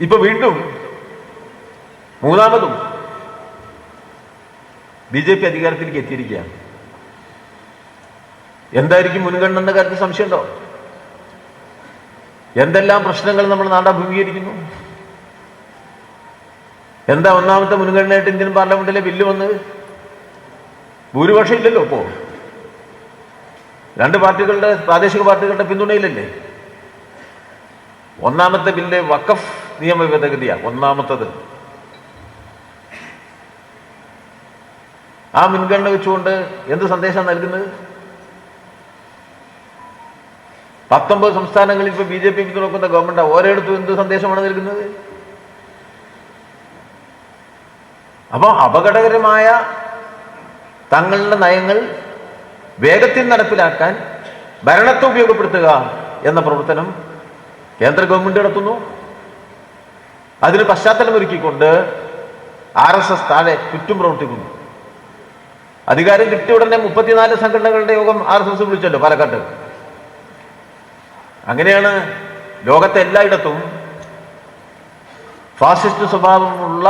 ഇപ്പൊ വീണ്ടും മൂന്നാമതും ബി ജെ പി അധികാരത്തിലേക്ക് എത്തിയിരിക്കുകയാണ്. എന്തായിരിക്കും മുൻഗണന എന്ന കാര്യത്തിൽ സംശയമുണ്ടോ? എന്തെല്ലാം പ്രശ്നങ്ങൾ നമ്മൾ നാട് അഭിമുഖീകരിക്കുന്നു എന്താ ഒന്നാമത്തെ മുൻഗണനയായിട്ട് ഇന്ത്യൻ പാർലമെന്റിലെ ബില്ല് വന്നത്? ഭൂരിപക്ഷം ഇല്ലല്ലോ ഇപ്പോ. രണ്ട് പാർട്ടികളുടെ പ്രാദേശിക പാർട്ടികളുടെ പിന്തുണയിലല്ലേ? ഒന്നാമത്തെ ബില്ല് വഖഫ് നിയമ ഭേദഗതിയാണ് ഒന്നാമത്തത്. ആ മുൻഗണന വെച്ചുകൊണ്ട് എന്ത് സന്ദേശം നൽകുന്നത്? പത്തൊമ്പത് സംസ്ഥാനങ്ങളിൽ ഇപ്പൊ ബി ജെ പി നോക്കുന്ന ഗവൺമെന്റ് ഓരോയിടത്തും എന്ത് സന്ദേശമാണ് നൽകുന്നത്? അപ്പൊ അപകടകരമായ തങ്ങളുടെ നയങ്ങൾ വേഗത്തിൽ നടപ്പിലാക്കാൻ ഭരണത്തെ ഉപയോഗപ്പെടുത്തുക എന്ന പ്രവർത്തനം കേന്ദ്ര ഗവൺമെന്റ് നടത്തുന്നു. അതിന് പശ്ചാത്തലമൊരുക്കിക്കൊണ്ട് ആർ എസ് എസ് താഴെ ചുറ്റും പ്രവർത്തിക്കുന്നു. അധികാരം കിട്ടിയ ഉടനെ മുപ്പത്തിനാല് സംഘടനകളുടെ യോഗം ആർ എസ് എസ് വിളിച്ചല്ലോ പാലക്കാട്ട്. അങ്ങനെയാണ് ലോകത്തെ എല്ലായിടത്തും ഫാസിസ്റ്റ് സ്വഭാവമുള്ള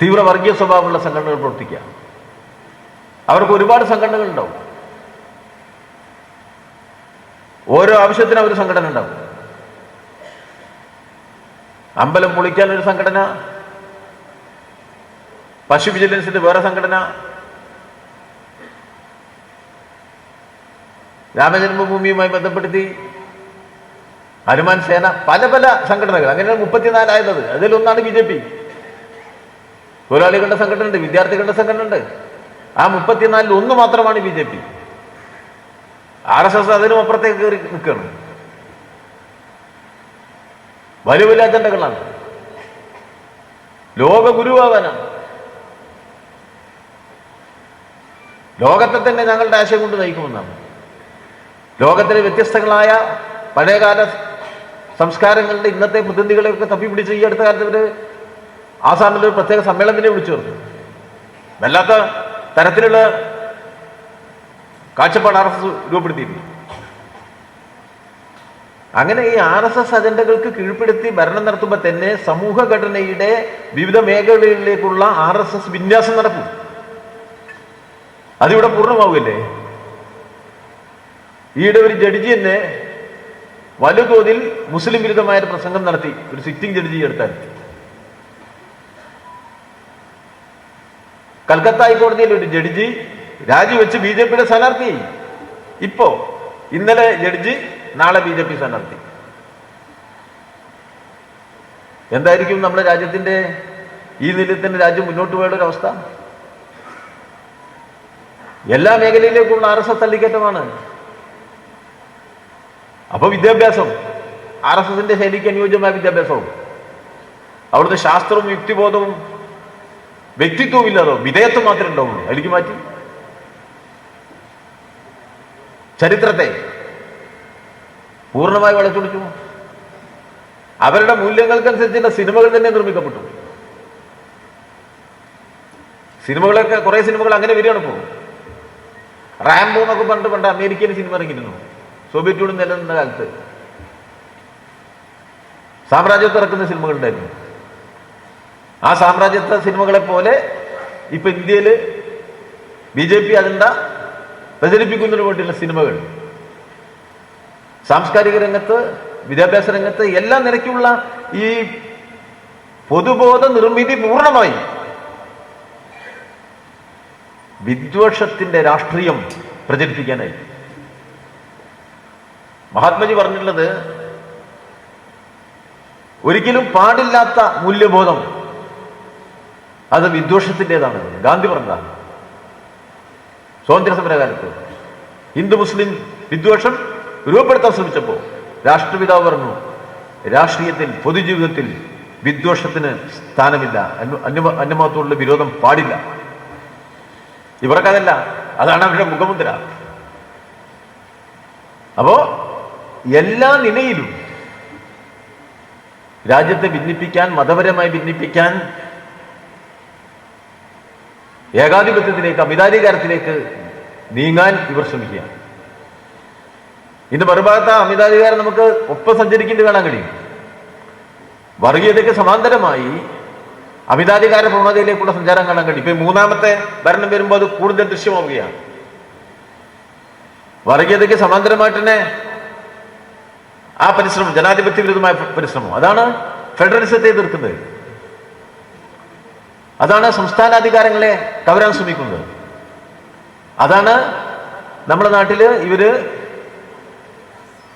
തീവ്ര വർഗീയ സ്വഭാവമുള്ള സംഘടനകൾ പ്രവർത്തിക്കുക. അവർക്ക് ഒരുപാട് സംഘടനകൾ ഉണ്ടാവും ഓരോ ആവശ്യത്തിനും അവർ സംഘടന ഉണ്ടാവും. അമ്പലം പൊളിക്കാൻ ഒരു സംഘടന പശു വിജിലൻസിന്റെ വേറെ സംഘടന രാമജന്മഭൂമിയുമായി ബന്ധപ്പെടുത്തി ഹനുമാൻ സേന പല പല സംഘടനകൾ അങ്ങനെയാണ് മുപ്പത്തിനാലായത് അതിലൊന്നാണ് ബി ജെ പി. തൊഴിലാളികളുടെ സംഘടന ഉണ്ട് വിദ്യാർത്ഥികളുടെ സംഘടന ഉണ്ട് ആ മുപ്പത്തിനാലിൽ ഒന്ന് മാത്രമാണ് B J P. R S S അതിനും അപ്പുറത്തേക്ക് കയറി നിൽക്കുകയാണ്. വലിയ വലിയ അജണ്ടകളാണ് ലോക ഗുരുവാകാനാണ് ലോകത്തെ തന്നെ ഞങ്ങളുടെ ആശയം കൊണ്ട് നയിക്കുമെന്നാണ്. ലോകത്തിലെ വ്യത്യസ്തങ്ങളായ പഴയകാല സംസ്കാരങ്ങളുടെ ഇന്നത്തെ പ്രതിനിധികളെയൊക്കെ തപ്പിപ്പിടിച്ച് ഈ അടുത്ത കാലത്ത് ഇവർ ആസാമിൽ ഒരു പ്രത്യേക സമ്മേളനത്തിനെ വിളിച്ചു ചേർത്തു. വല്ലാത്ത തരത്തിലുള്ള കാഴ്ചപ്പാട് ആർ എസ് രൂപപ്പെടുത്തിയിരുന്നു അങ്ങനെ ഈ ആർ എസ് എസ് അജണ്ടകൾക്ക് കീഴ്പ്പെടുത്തി ഭരണം നടത്തുമ്പോൾ തന്നെ സമൂഹഘടനയുടെ വിവിധ മേഖലകളിലേക്കുള്ള ആർ എസ് എസ് വിന്യാസം നടക്കും. അതിവിടെ പൂർണമാവുകയല്ലേ? ഈയിടെ ഒരു ജഡ്ജി തന്നെ വലുതോതിൽ മുസ്ലിം വിരുദ്ധമായ ഒരു പ്രസംഗം നടത്തി ഒരു സിറ്റിംഗ് ജഡ്ജി എടുത്താൽ. കൽക്കത്ത ഹൈക്കോടതിയിൽ ഒരു ജഡ്ജി രാജിവെച്ച് ബി ജെ പിയുടെ സ്ഥാനാർത്ഥി ഇപ്പോ ഇന്നലെ ജഡ്ജി നാളെ ബി ജെ പി സ്ഥാനാർത്ഥി. എന്തായിരിക്കും നമ്മുടെ രാജ്യത്തിന്റെ ഈ നിലയത്തിന്റെ രാജ്യം മുന്നോട്ട് പോയുള്ള ഒരവസ്ഥ എല്ലാ മേഖലയിലേക്കുള്ള ആർ എസ് എസ് തള്ളിക്കയറ്റമാണ്. അപ്പൊ വിദ്യാഭ്യാസം ആർ എസ് എസിന്റെ ശൈലിക്ക് അനുയോജ്യമായ വിദ്യാഭ്യാസവും അവിടുത്തെ ശാസ്ത്രവും യുക്തിബോധവും വ്യക്തിത്വവും ഇല്ലാതോ വിധേയത്വം മാത്രമേ ഉണ്ടാവുള്ളൂ. അതിലേക്ക് മാറ്റി. ചരിത്രത്തെ പൂർണമായി വളച്ചൊടിച്ചു. അവരുടെ മൂല്യങ്ങൾക്കനുസരിച്ചുള്ള സിനിമകൾ തന്നെ നിർമ്മിക്കപ്പെട്ടു. സിനിമകളൊക്കെ കുറെ സിനിമകൾ അങ്ങനെ വരികയാണ് ഇപ്പോൾ. റാംബോ എന്നൊക്കെ പണ്ട് പണ്ട് അമേരിക്കൻ സിനിമ ഇറങ്ങിയിരുന്നു. സോവിയറ്റ് യൂണിയൻ നിലനിന്ന കാലത്ത്. സാമ്രാജ്യത്തെ ഇറക്കുന്ന സിനിമകൾ ഉണ്ടായിരുന്നു. ആ സാമ്രാജ്യത്തെ സിനിമകളെ പോലെ ഇപ്പൊ ഇന്ത്യയിൽ ബി ജെ പി അജണ്ട പ്രചരിപ്പിക്കുന്നതിന് വേണ്ടിയുള്ള സിനിമകൾ. സാംസ്കാരിക രംഗത്ത് വിദ്യാഭ്യാസ രംഗത്ത് എല്ലാ നിലയ്ക്കുള്ള ഈ പൊതുബോധ നിർമ്മിതി പൂർണമായി. വിദ്വേഷത്തിന്റെ രാഷ്ട്രീയം പ്രചരിപ്പിക്കാനായി. മഹാത്മജി പറഞ്ഞിട്ടുള്ളത് ഒരിക്കലും പാടില്ലാത്ത മൂല്യബോധം അത് വിദ്വേഷത്തിന്റെതാണ്. ഗാന്ധി പറഞ്ഞതാണ് സ്വാതന്ത്ര്യ സമരകാലത്ത് ഹിന്ദു മുസ്ലിം വിദ്വേഷം രൂപപ്പെടുത്താൻ ശ്രമിച്ചപ്പോൾ രാഷ്ട്രപിതാവ് പറഞ്ഞു രാഷ്ട്രീയത്തിൽ പൊതുജീവിതത്തിൽ വിദ്വേഷത്തിന് സ്ഥാനമില്ല. അന്യ- അന്യമ അന്യമതത്തോടുള്ള വിരോധം പാടില്ല. ഇവർക്കതല്ല അതാണ് അവരുടെ മുഖമുദ്ര. അപ്പോ എല്ലാ നിലയിലും രാജ്യത്തെ ഭിന്നിപ്പിക്കാൻ മതപരമായി ഭിന്നിപ്പിക്കാൻ ഏകാധിപത്യത്തിലേക്ക് അമിതാധികാരത്തിലേക്ക് നീങ്ങാൻ ഇവർ ശ്രമിക്കുക ഇതിന്റെ മറുഭാഗത്ത് അമിതാധികാരം നമുക്ക് ഒപ്പം സഞ്ചരിക്കുന്നത് കാണാൻ കഴിയും. വർഗീയതയ്ക്ക് സമാന്തരമായി അമിതാധികാര പ്രവണതയിലേക്കുള്ള സഞ്ചാരം കാണാൻ കഴിയും. ഇപ്പൊ മൂന്നാമത്തെ ഭരണം വരുമ്പോൾ അത് കൂടുതൽ ദൃശ്യമാവുകയാണ്. വർഗീയതയ്ക്ക് സമാന്തരമായിട്ട് തന്നെ ആ പരിശ്രമം ജനാധിപത്യ വിരുദ്ധമായ പരിശ്രമം അതാണ് ഫെഡറലിസത്തെ എതിർക്കുന്നത്. അതാണ് സംസ്ഥാനാധികാരങ്ങളെ കവരാൻ ശ്രമിക്കുന്നത്. അതാണ് നമ്മുടെ നാട്ടിൽ ഇവർ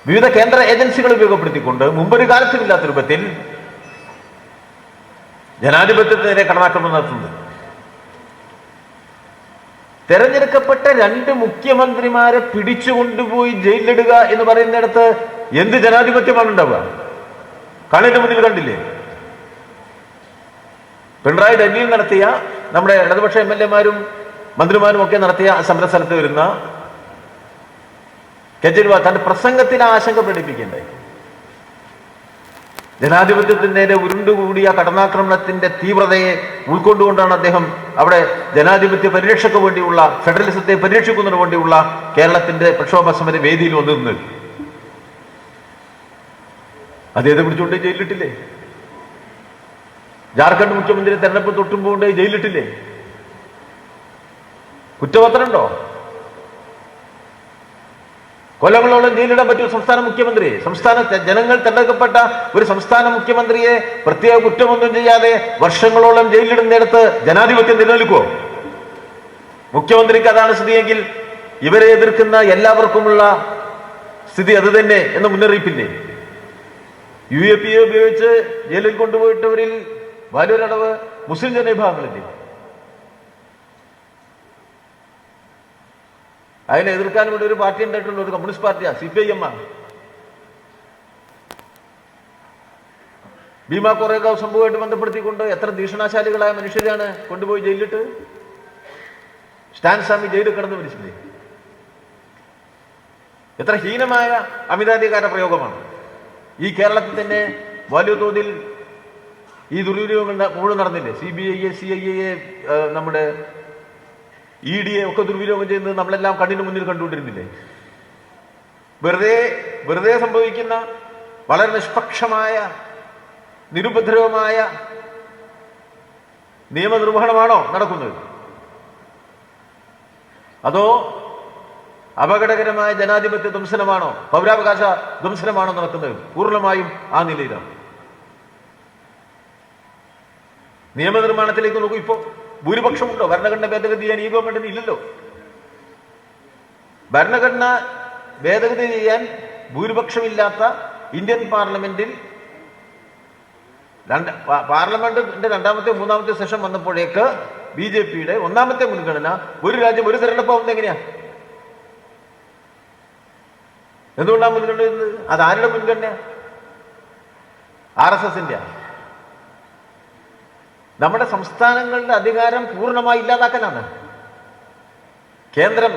വിവിധ കേന്ദ്ര ഏജൻസികൾ ഉപയോഗപ്പെടുത്തിക്കൊണ്ട് മുമ്പൊരു കാലത്തുമില്ലാത്ത രൂപത്തിൽ ജനാധിപത്യത്തിനെതിരെ കടന്നാക്രമണം നടത്തുന്നത് തെരഞ്ഞെടുക്കപ്പെട്ട രണ്ട് മുഖ്യമന്ത്രിമാരെ പിടിച്ചുകൊണ്ടുപോയി ജയിലിലിടുക എന്ന് പറയുന്നിടത്ത് എന്ത് ജനാധിപത്യമാണ് ഉണ്ടാവുക? കണ്ണിന്റെ മുന്നിൽ കണ്ടില്ലേ? പിണറായി ഡൽഹിയിൽ നടത്തിയ നമ്മുടെ ഇടതുപക്ഷ എം എൽ എമാരും മന്ത്രിമാരും ഒക്കെ നടത്തിയ സമരസ്ഥലത്ത് വരുന്ന കെജ്രിവാൾ തന്റെ പ്രസംഗത്തിൽ ആശങ്ക പ്രകടിപ്പിക്കണ്ടേ ജനാധിപത്യത്തിന്റെ ഉരുണ്ടുകൂടിയ കടന്നാക്രമണത്തിന്റെ തീവ്രതയെ ഉൾക്കൊണ്ടുകൊണ്ടാണ് അദ്ദേഹം അവിടെ ജനാധിപത്യ പരിരക്ഷയ്ക്ക് വേണ്ടിയുള്ള ഫെഡറലിസത്തെ പരിരക്ഷിക്കുന്നതിന് വേണ്ടിയുള്ള കേരളത്തിന്റെ പ്രക്ഷോഭ സമര വേദിയിൽ വന്നു അദ്ദേഹത്തെ പിടിച്ചുകൊണ്ട് ജയിലിട്ടില്ലേ ജാർഖണ്ഡ് മുഖ്യമന്ത്രി തെരഞ്ഞെടുപ്പ് തൊട്ടുമ്പോൾ ജയിലിട്ടില്ലേ കുറ്റപത്രമുണ്ടോ? കൊല്ലങ്ങളോളം ജയിലിടാൻ പറ്റും സംസ്ഥാന മുഖ്യമന്ത്രി. സംസ്ഥാന ജനങ്ങൾ തെരഞ്ഞെടുക്കപ്പെട്ട ഒരു സംസ്ഥാന മുഖ്യമന്ത്രിയെ പ്രത്യേക കുറ്റമൊന്നും ചെയ്യാതെ വർഷങ്ങളോളം ജയിലിടുന്നിടത്ത് ജനാധിപത്യം നിലനിൽക്കുമോ മുഖ്യമന്ത്രിക്ക് അതാണ് സ്ഥിതിയെങ്കിൽ ഇവരെ എതിർക്കുന്ന എല്ലാവർക്കുമുള്ള സ്ഥിതി അത് തന്നെ എന്ന മുന്നറിയിപ്പില്ലേ? യു എ പി എ ഉപയോഗിച്ച് ജയിലിൽ കൊണ്ടുപോയിട്ടവരിൽ വലിയൊരളവ് മുസ്ലിം ജനവിഭാഗങ്ങളില്ലേ? അതിനെ എതിർക്കാൻ വേണ്ടി ഒരു പാർട്ടി ഉണ്ടായിട്ടുള്ള ഒരു കമ്മ്യൂണിസ്റ്റ് പാർട്ടിയാണ് സി പി ഐ എം ആണ് ഭീമ കൊറേഗാവ് സംഭവമായിട്ട് ബന്ധപ്പെടുത്തിക്കൊണ്ട് എത്ര ഭീഷണാശാലികളായ മനുഷ്യരെയാണ് കൊണ്ടുപോയി ജയിലിട്ട് സ്റ്റാൻ സ്വാമി ജയിലിൽ കിടന്ന് മരിച്ചില്ലേ? എത്ര ഹീനമായ അമിതാധികാര പ്രയോഗമാണ്. ഈ കേരളത്തിൽ തന്നെ വലിയ തോതിൽ ഈ ദുർവിനിയോഗങ്ങൾ മുഴുവൻ നടന്നില്ലേ? C B I A C I A നമ്മുടെ ഇ ഡി എ ഒക്കെ ദുർവിനിയോഗം ചെയ്യുന്നത് നമ്മളെല്ലാം കണ്ണിന് മുന്നിൽ കണ്ടുകൊണ്ടിരുന്നില്ലേ? വെറുതെ വെറുതെ സംഭവിക്കുന്ന വളരെ നിഷ്പക്ഷമായ നിരുപദ്രവമായ നിയമനിർവഹണമാണോ നടക്കുന്നത്? അതോ അപകടകരമായ ജനാധിപത്യ ധ്വംസനമാണോ പൗരാവകാശ ധ്വംസനമാണോ നടക്കുന്നത്? പൂർണമായും ആ നിലയിലാണ്. നിയമനിർമ്മാണത്തിലേക്ക് നോക്കൂ ഇപ്പോ. ഭൂരിപക്ഷമുണ്ടോ? ഭരണഘടന ഭേദഗതി ചെയ്യാൻ ഈ ഗവൺമെന്റിന് ഇല്ലല്ലോ. ഭരണഘടന ഭേദഗതി ചെയ്യാൻ ഭൂരിപക്ഷമില്ലാത്ത ഇന്ത്യൻ പാർലമെന്റിൽ രണ്ട് പാർലമെന്റിന്റെ രണ്ടാമത്തെ മൂന്നാമത്തെ സെഷൻ വന്നപ്പോഴേക്ക് ബി ജെ പിയുടെ ഒന്നാമത്തെ മുൻഗണന ഒരു രാജ്യം ഒരു തെരഞ്ഞെടുപ്പാവുന്നത് എങ്ങനെയാ? എന്തുകൊണ്ടാണ് മുൻഗണന അത് ആരുടെ മുൻഗണന ആർ എസ് എസിന്റെ നമ്മുടെ സംസ്ഥാനങ്ങളുടെ അധികാരം പൂർണമായി ഇല്ലാതാക്കലാണ്. കേന്ദ്രം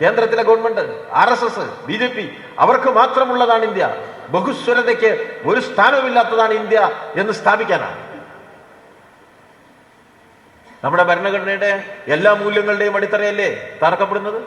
കേന്ദ്രത്തിലെ government R S S B J P അവർക്ക് മാത്രമുള്ളതാണ് ഇന്ത്യ. ബഹുസ്വരതയ്ക്ക് ഒരു സ്ഥാനവുമില്ലാത്തതാണ് ഇന്ത്യ എന്ന് സ്ഥാപിക്കാനാണ്. നമ്മുടെ ഭരണഘടനയുടെ എല്ലാ മൂല്യങ്ങളുടെയും അടിത്തറയല്ലേ തറക്കപ്പെടുന്നത്